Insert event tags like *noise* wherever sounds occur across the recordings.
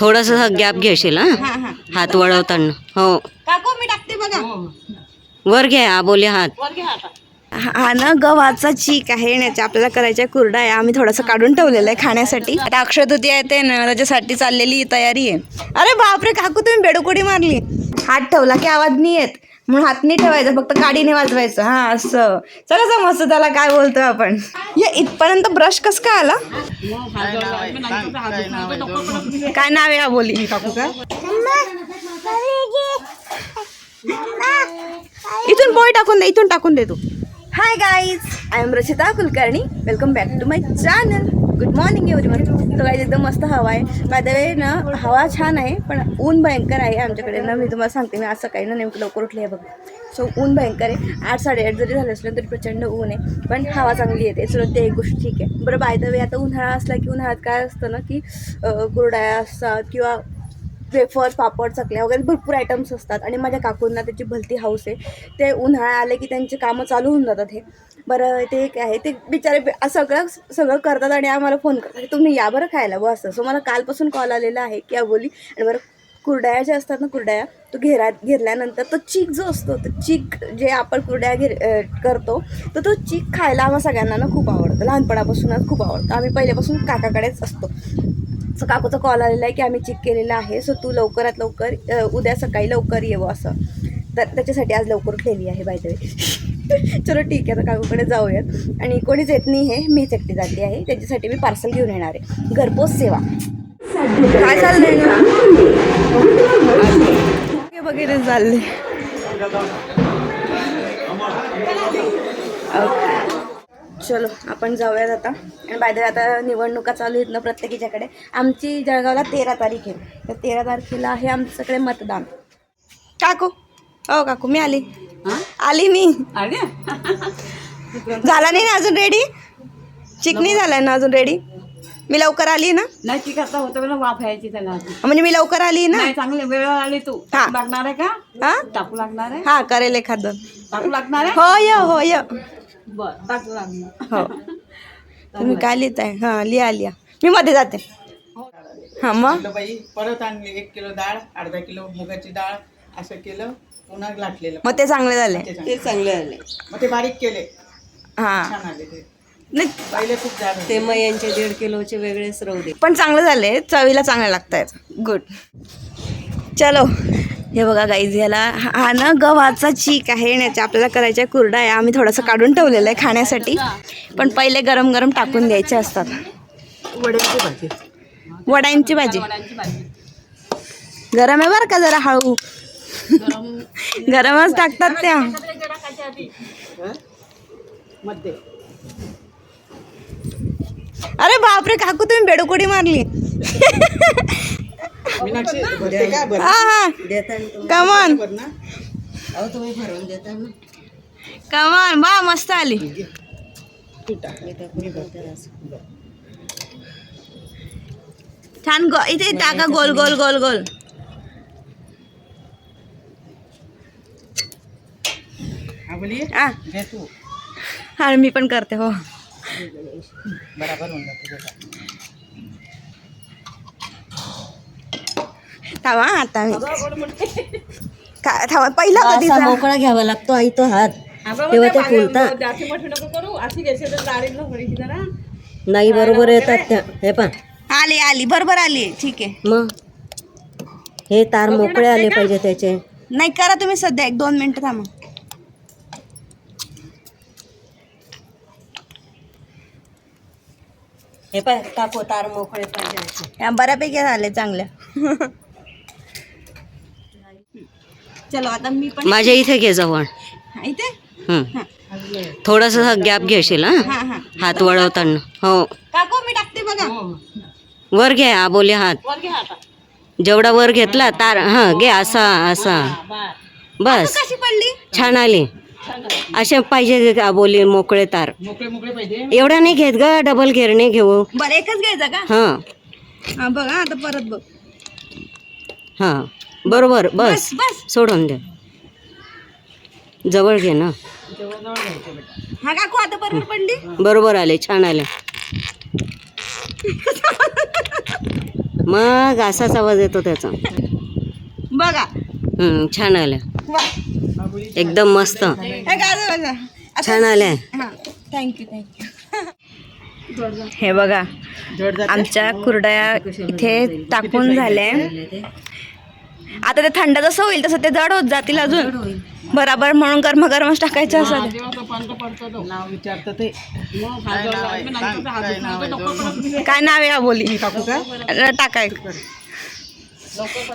थोडस गॅप घेशील हा? हा हा. हात वळवताना. हो. काकू मी टाकते बघा. वर घ्या आबोले हात. हा ना गव्हाचा चीक आहे याच्या आपल्याला करायच्या कुरडा आहे. आम्ही थोडंसं काढून ठेवलेलं आहे खाण्यासाठी. आता तृतीया येते ना त्याच्यासाठी चाललेली तयारी आहे. अरे बापरे काकू तुम्ही बेडोकोडी मारली. हात ठेवला की आवाज नाही येत. म्हणून हात नाही ठेवायचा फक्त काडीने वाजवायचं. हा असं. चला समजतं त्याला काय बोलतो आपण. या इथपर्यंत ब्रश कस काय आला? काय नाव आहे बोली? इथून पोळी टाकून दे इथून टाकून दे तू. Hi guys I am Rachita Kulkarni welcome back to my channel good morning everyone तो काही एकदम मस्त हवा आहे. बाय ना हवा छान आहे पण ऊन भयंकर आहे आमच्याकडे. ना मी तुम्हाला सांगते मी आज सकाळी ना नेमकं लवकर उठले आहे बघ. सो ऊन भयंकर आहे. आठ साडेआठ जरी झालं असलं तरी प्रचंड ऊन आहे. पण हवा चांगली येते. सो ते एक गोष्ट ठीक आहे. बरं बाय द वे आता उन्हाळा असला की उन्हाळ्यात काय असतं ना की अं, असतात किंवा वेफर्स पापड चकल्या वगैरे भरपूर आयटम्स असतात. आणि माझ्या काकूंना त्याची भलती हाऊस आहे. ते उन्हाळा आले की त्यांचे कामं चालू होऊन जातात हे. बरं ते काय आहे ते बिचारे सगळं सगळं करतात आणि आम्हाला फोन करतात. तुम्ही या बरं खायला व असं. सो मला कालपासून कॉल आलेला आहे की अबोली आणि बरं कुरड्या ज्या असतात ना कुरड्या तो घेरा घेरल्यानंतर तो चीक जो असतो तो चीक जे आपण कुरड्या घेर करतो तर तो चीक खायला आम्हा सगळ्यांना ना खूप आवडतं. लहानपणापासूनच खूप आवडतं. आम्ही पहिल्यापासून काकाकडेच असतो. सो काकूचा कॉल आलेला आहे की आम्ही चेक केलेला आहे. सो तू लवकरात लवकर उद्या सकाळी लवकर येवं असं. तर त्याच्यासाठी आज लवकर उठलेली आहे बाय द वे चलो ठीक आहे आता काकूकडे जाऊयात. आणि कोणीच येत नाही हे मीच एकटी जाते आहे. त्याच्यासाठी मी पार्सल घेऊन येणार आहे. घरपोच सेवा. काय चाललंय? ना वगैरे चालले चलो आपण जाऊयात आता. आणि बाय द आता निवडणुका चालू आहेत ना प्रत्येकीच्याकडे. आमची जळगावला तेरा तारीख आहे. तर तेरा तारखेला आहे आमच्याकडे मतदान. काकू हो काकू मी आली. आली मी. झाला नाही ना अजून रेडी चिकनी झालाय ना अजून रेडी मी लवकर आली ना? नाही ती करता होतं ना वाफ यायची त्याला आधी. म्हणजे मी लवकर आली ना? नाही चांगली वेळ आली तू. हा. टाकू लागणार आहे का? हा? टाकू लागणार आहे? हा करेल एखादं. टाकू लागणार आहे? हो य हो य. बर टाकू लागणार. हो. तुम्ही काय लिहिताय? हां लिहा लिहा. मी मध्ये जाते. हां मग? बाई परत आणली एक किलो डाळ अर्धा किलो मुगाची डाळ असं केलं. लाटलेलं मग ते चांगले झाले. ते चांगले. आले मग ते बारीक केले. हां. छान आले ते. नाही. पहिले खूप जाड होते. मग यांचे दीड किलोचे वेगळेच राहू दे. पण चांगले झाले. चवीला चांगले लागत आहेत गुड चलो. हे बघा गाईज याला हा हा ना गव्हाचा चीक आहे आणि याच्या आपल्याला करायच्या कुरडा आहे. आम्ही थोडंसं काढून ठेवलेलं आहे खाण्यासाठी. पण पहिले गरम गरम टाकून द्यायचे असतात. वड्यांची भाजी. वड्यांची भाजी. गरम आहे बरं का जरा हळू? गरमच टाकतात त्या. अरे बापरे काकू तुम्ही बेडोकोडी मारली. हा हा. कमॉन कमॉन बा मस्त आली. छान गो इथे टाका गोल गोल गोल गोल. बोली हा घे तू? आणि मी पण करते हो. बराबर होऊन जाते तुझं. थांबा हा, आता मी का थांबा पहिला कधी मोकळा घ्यावा लागतो आई तो हात. तेव्हा ते जरा. नाही बरोबर येतात त्या. हे पण आली आली. बरोबर आली. ठीक आहे. मग? हे तार मोकळे आले पाहिजे त्याचे. नाही करा तुम्ही सध्या एक दोन मिनिटं थांबा. हे पाय टाको तार मोकळे पाहिजे या बऱ्यापैकी झाले चांगल्या चलो आता मी पण माझ्या इथे घे जवळ. हा, इथे? हं. थोडस गॅप घेशील हा? हा हा. हात वळवताना. हो. काकू मी टाकते बघा. वर घे आबोले हात. वर घे आता. जेवढा वर घेतला तार हा घे असा असा. बस. कशी पडली? छान आली. असे पाहिजे आबोली मोकळे तार. मोकळे मोकळे पाहिजे? एवढा नाही घेत ग डबल घेरणे घेऊ. बरं एकच घ्यायचा का? हा. हा बघा आता परत बघ. हा. बरोबर बस. बस सोडून दे. जवळ घे ना. हा काकू आता बरोबर पडली? बरोबर आले छान आले. मग असाच आवाज येतो त्याचा. बघा. हम्म, छान आल्या वा. एकदम मस्त. हे छान आल्या. हां थँक्यू थँक्यू हे बघा आमच्या कुरड्या इथे टाकून झाल्या. आता ते थंड जसं होईल तसं ते जड होत जातील अजून. बराबर म्हणून गरम गरमच टाकायचं असं. काय नाव आहे हा बोली? टाकू का? टाकाय.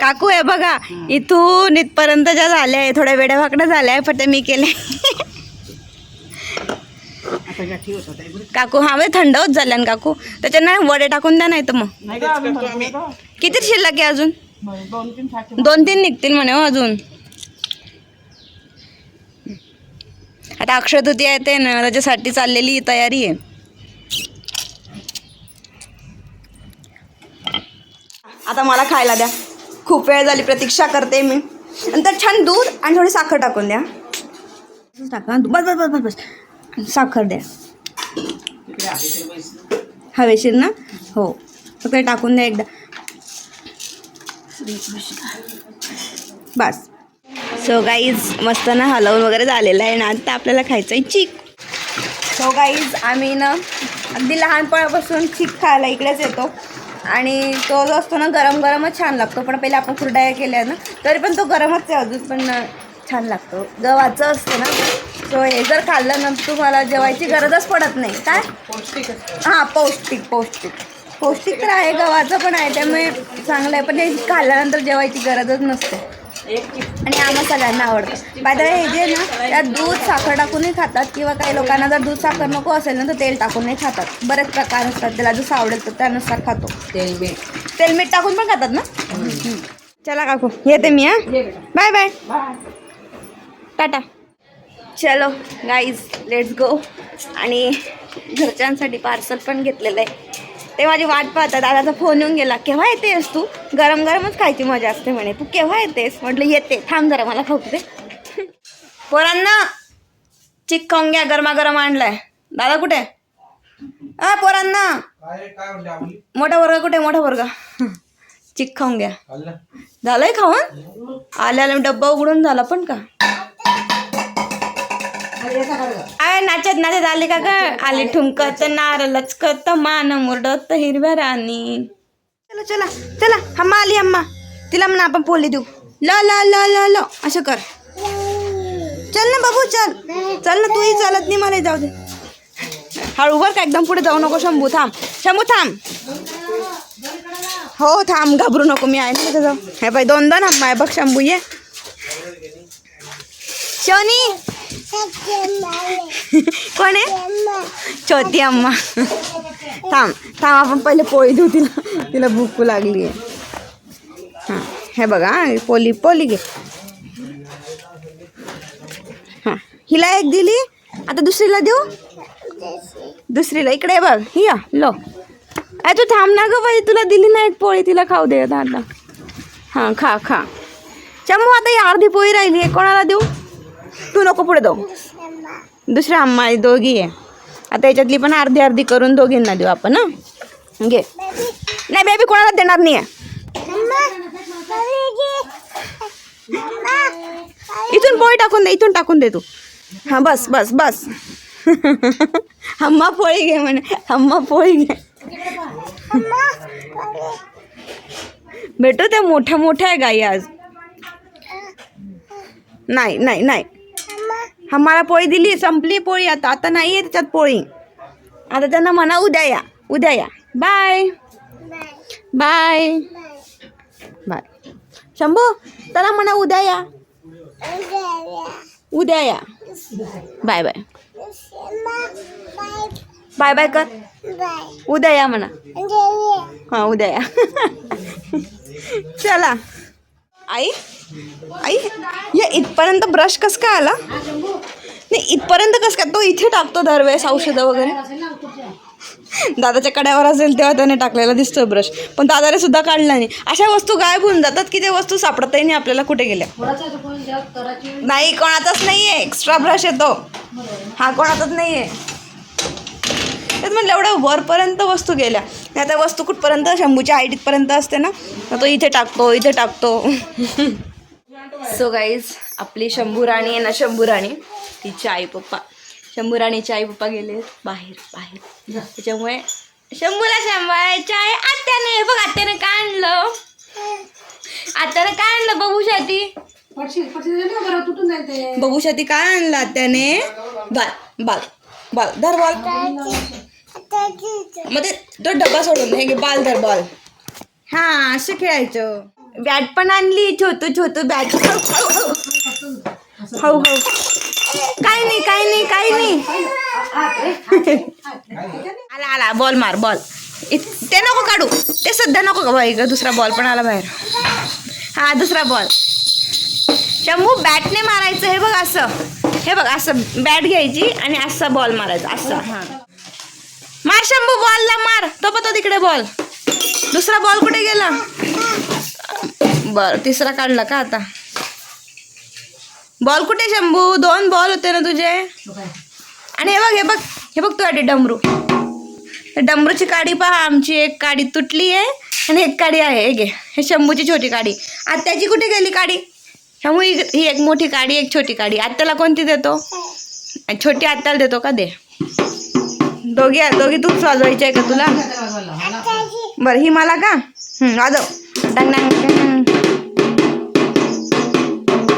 काकू आहे बघा इथून इथपर्यंत ज्या झाल्या आहे थोड्या वेड्या वाकड्या झाल्या आहे पण ते मी केले. आहे. काकू हा वे थंड होत झाल्या ना काकू. त्याच्यानं वडे टाकून द्या नाही तर मग आहे? किती शिल्लक आहे अजून? दोन तीन साचे दोन तीन निघतील म्हणे हो अजून. आता अक्षय तृतीया येते ना त्याच्यासाठी चाललेली तयारी आहे. आता मला खायला द्या. खूप वेळ झाली प्रतीक्षा करते मी. नंतर छान दूध आणि थोडी साखर टाकून द्या. टाका बस बस बस बस बस. साखर द्या. हवेशीर ना? हो. फक्त टाकून द्या एकदा. बस. सो गाईज मस्त ना हलवून वगैरे झालेलं आहे ना? आता आपल्याला खायचं आहे चीक. सो गाईज आम्ही ना अगदी लहानपणापासून चीक खायला इकडेच येतो. आणि तो जो असतो ना गरम गरमच छान लागतो. पण पहिले आपण कुरड्या केल्या ना तरी पण तो गरमच आहे अजून पण छान लागतो. गव्हाचं असतं ना सो हे जर खाल्लं ना तुम्हाला जेवायची गरजच पडत नाही. काय? पौष्टिक हां पौष्टिक पौष्टिक. पौष्टिक तर आहे गव्हाचं पण आहे त्यामुळे चांगलं आहे. पण हे खाल्ल्यानंतर जेवायची गरजच नसते. आणि आम्हाला सगळ्यांना आवडतं. बाय द हे जे ना त्यात दूध साखर टाकूनही खातात किंवा काही लोकांना जर दूध साखर नको असेल ना तर तेल टाकूनही खातात. बरेच प्रकार असतात. त्याला जसं आवडेल तर त्यानुसार खातो. तेल मीठ. तेल मीठ टाकून पण खातात ना. चला काकू येते मी हां? Bye bye tata. चलो गाईज लेट्स गो आणि घरच्यांसाठी पार्सल पण घेतलेलं आहे. ते माझी वाट पाहतात. दादाचा फोन येऊन गेला केव्हा येतेस तू? गरम गरमच खायची मजा असते म्हणे. तू केव्हा येतेस? म्हटलं येते. थांब जरा मला खाऊ दे. *laughs* पोरांना चिक खाऊन घ्या गरमागरम आणलाय. दादा कुठे? हा पोरांना. मोठा वर्ग कुठे? मोठा वर्ग. *laughs* चिक खाऊन घ्या झालंय खाऊन? आल्याला डब्बा उघडून झाला पण का? आय नाचत नाचत आले का ग? आले ठुमकत नार लचकत मान मुरडत हिरव्या राणी. चला चला चला हम्मा आली अम्मा तिला म्हणा आपण पोली देऊ. ल ल ल ल ल असं कर. चल ना बाबू चल. चल ना तूही चालत नाही मला जाऊ दे. हळू बर का एकदम पुढे जाऊ नको शंभू थांब. शंभू थांब. हो थांब घाबरू नको मी आहे ना तिथं जाऊ हे बाई दोन दोन हम्मा आहे बघ शंभू ये. शनी! *laughs* कोण आहे? छोटी अम्मा. *laughs* थांब थांब आपण पहिले पोळी देऊ तिला तिला भूक लागली आहे. हाँ हे बघा हाँ, पोली पोली घे. हाँ हिला एक दिली आता दुसरीला देऊ? दुसरीला इकडे बघ ही या लो. अरे तू थांब ना ग बाई तुला दिली ना एक पोळी तिला खाऊ दे आता हाँ खा खा. चमू आता ही अर्धी पोळी राहिली आहे कोणाला देऊ? तू नको पुढे जाऊ. दुसऱ्या आम्हा दोघी आहे. आता याच्यातली पण अर्धी अर्धी करून दोघींना देऊ आपण ना घे. नाही बेबी कोणाला देणार नाही आहे इथून पोळी टाकून दे इथून टाकून दे तू. हां बस बस बस. *laughs* हम्मा पोळी घे म्हणे. हम्मा पोळी घे. भेटू त्या मोठ्या मोठ्या आहे गाई आज. नाही नाही नाही. आम्हाला पोळी दिली संपली पोळी आता. आता नाही आहे त्याच्यात पोळी. आता त्यांना म्हणा उद्या या उद्या या. बाय. बाय. बाय. शंभू त्याला म्हणा उद्या या. उद्या या. Bye bye. बाय बाय कर. उद्या या म्हणा. हां उद्या या. *laughs* चला. आई? आई? या इथपर्यंत ब्रश कसं काय आला? नाही इथपर्यंत कसं काय? तो इथे टाकतो दरवेळेस औषधं वगैरे. दादाच्या कड्यावर असेल तेव्हा त्याने टाकलेला दिसतो ब्रश पण दादाने सुद्धा काढला नाही. अशा वस्तू गायब होऊन जातात की त्या वस्तू सापडतही नाही आपल्याला कुठे गेल्या. नाही कोणाचाच नाही आहे एक्स्ट्रा ब्रश येतो. हा कोणाचाच नाही आहे म्हटलं एवढं वरपर्यंत वस्तू गेल्या. आणि आता वस्तू कुठपर्यंत? शंभूच्या हाईटपर्यंत असते ना? तर तो इथे टाकतो इथे टाकतो. *laughs* सो गाईज आपली शंभू राणी आहे ना शंभू राणी तिची आई पप्पा. शंभू राणीचे आई पप्पा गेले बाहेर बाहेर. त्याच्यामुळे शंभूला शंभायच्या आहे. आत्याने बघ आत्याने काय आणलं? आत्याने काय आणलं बघूसाठी बघूसाठी काय आणलं आत्याने? बाल बाल बाल धर बॉल. मग ते तो डब्बा सोडून. हे घे बाल धर बॉल. हा असं खेळायचं. बॅट पण आणली छोटू छोटू बॅट. हो हो काय नाही काय नाही काय नाही. आला आला बॉल मार बॉल ते नको काढू. ते सध्या नको का बाई दुसरा बॉल पण आला बाहेर. हा दुसरा बॉल शंभू बॅटने मारायचं हे बघ असं. हे बघ असं बॅट घ्यायची आणि असा बॉल मारायचा असा. हा. मार शंभू बॉलला मार. तो पण तो तिकडे बॉल. दुसरा बॉल कुठे गेला? बर तिसरा काढला का आता? बॉल कुठे शंभू? दोन बॉल होते ना तुझे? आणि हे बघ हे बघ हे बघ तू डमरू. डमरूची काडी पहा आमची एक काडी तुटली आहे आणि एक काडी आहे हे घे. हे शंभूची छोटी काडी. आत्याची कुठे गेली काडी? शंभू ही ही एक मोठी काडी एक छोटी काडी. आत्याला कोणती देतो? छोटी आत्याला देतो का? दे. दोघी दोघी तूच वाजवायची आहे का तुला? बरं ही मला का? वाजव. डंग डंग डंग.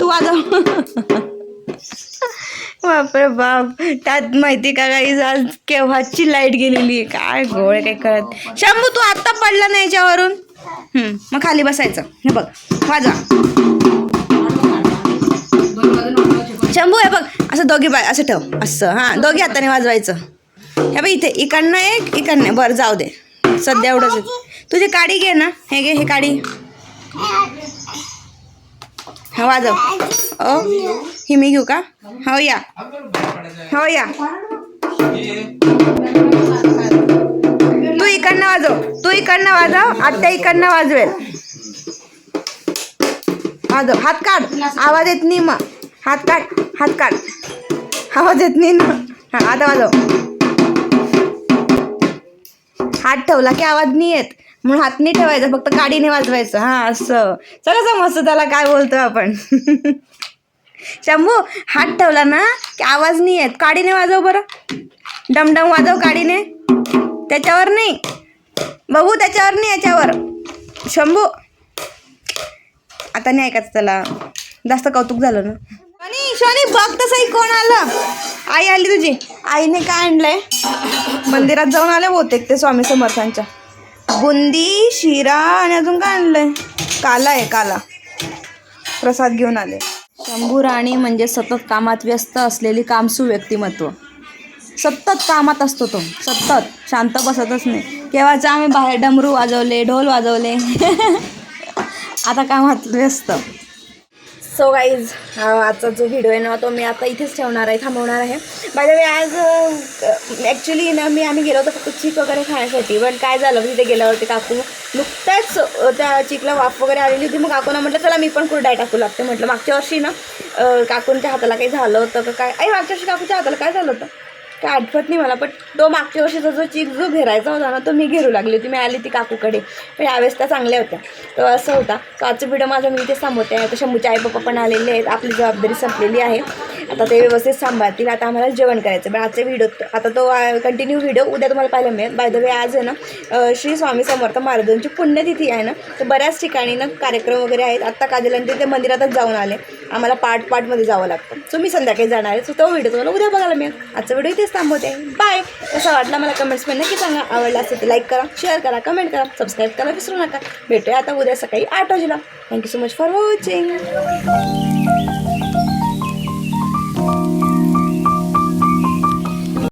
तू वाजव. बापरे बाप. त्यात माहिती का काही आज केव्हाची लाइट गेलेली आहे? काय गोळे काय करत? शंभू तू आत्ता पडला नाही याच्यावरून? मग खाली बसायचं. हे बघ वाजवा. शंभू हे बघ असं दोघी बाय असं ठेव. असं. हां दोघी हाताने वाजवायचं. हे बघ इथे इकडनं एक इकडनं. बरं जाऊ दे. सध्या एवढंच तुझी काडी घे ना. हे घे हे काडी. हा वाजव. ओ ही मी घेऊ का? हो या. हो या. तू इकडनं वाजव. तू इकडनं वाजव आत्या इकडनं वाजवेल. वाजव. हात काढ. आवाज येत नाही मग. हात काढ. हात काढ. आवाज येत नाही ना. हा आता वाजव. हात ठेवला की आवाज नाही येत. म्हणून हात नाही ठेवायचा फक्त काडीने वाजवायचं. हा असं. सगळं समजतं त्याला काय बोलतो आपण. *laughs* शंभू हात ठेवला ना की आवाज नाही येत. काडीने वाजव बरं. डमडम वाजव काडीने त्याच्यावर नाही. बघू त्याच्यावर नाही याच्यावर. शंभू. आता नाही ऐकायचं त्याला. जास्त कौतुक झालं ना. आणि शनी बघ तसंही कोण आलं आई आली तुझी. आईने काय आणलंय? मंदिरात जाऊन आले बहुतेक ते स्वामी समर्थांच्या. बुंदी शिरा आणि अजून काय आणलंय? काला आहे काला. प्रसाद घेऊन आले. शंभू राणी म्हणजे सतत कामात व्यस्त असलेली कामसू व्यक्तिमत्व. सतत कामात असतो तो. सतत. शांत बसतच नाही. केव्हाच आम्ही बाहेर डमरू वाजवले ढोल वाजवले. *laughs* आता कामात व्यस्त. सो गाईज आजचा जो व्हिडिओ आहे ना तो मी आता इथेच ठेवणार आहे थांबवणार आहे. बाय द वे आज ॲक्च्युली ना मी आम्ही गेलो होतो फक्त चीक वगैरे खाण्यासाठी. पण काय झालं तिथे गेल्यावरती काकू नुकत्याच त्या चिकला वाफ वगैरे आलेली होती. मग काकूना म्हटलं चला मी पण कुरडाय टाकू लागते. म्हटलं मागच्या वर्षी ना काकूंच्या हाताला काही झालं होतं का काय? आई मागच्या वर्षी काकूच्या हाताला काय झालं होतं? काय आठवत नाही मला पण तो मागच्या वर्षीचा जो चीक जो घेरायचा होता ना तो मी घेरू लागली होती. मी आली ती काकूकडे. पण यावेळेस त्या चांगल्या होत्या. तर असं होता तर आजचं व्हिडिओ माझा मी इथे थांबवते आता शंभूचे आई पप्पा पण आलेले आहेत. आपली जबाबदारी संपलेली आहे. आता ते व्यवस्थित सांभाळतील. आता आम्हाला जेवण करायचं पण आजचा व्हिडिओ आता तो कंटिन्यू व्हिडिओ उद्या तुम्हाला पाहायला मिळेल. बाय द वे आज आहे ना श्री स्वामी समर्थ महाराजांची पुण्यतिथी आहे ना. तर बऱ्याच ठिकाणी ना कार्यक्रम वगैरे आहेत. आत्ता काजलांचे ते मंदिरातच जाऊन आले. आम्हाला पार्ट पार्टमध्ये जावं लागतं. सो मी संध्याकाळी जाणार आहे. सो तो व्हिडिओ तुम्हाला उद्या बघायला मिळेल. आजचा व्हिडिओ इथेच थांबवते. बाय कसा वाटला मला कमेंट्समध्ये नक्की सांगा. आवडला असेल तर लाईक करा शेअर करा कमेंट करा सबस्क्राईब करा विसरू नका. भेटूया आता उद्या सकाळी आठ वाजेला. Thank you so much for watching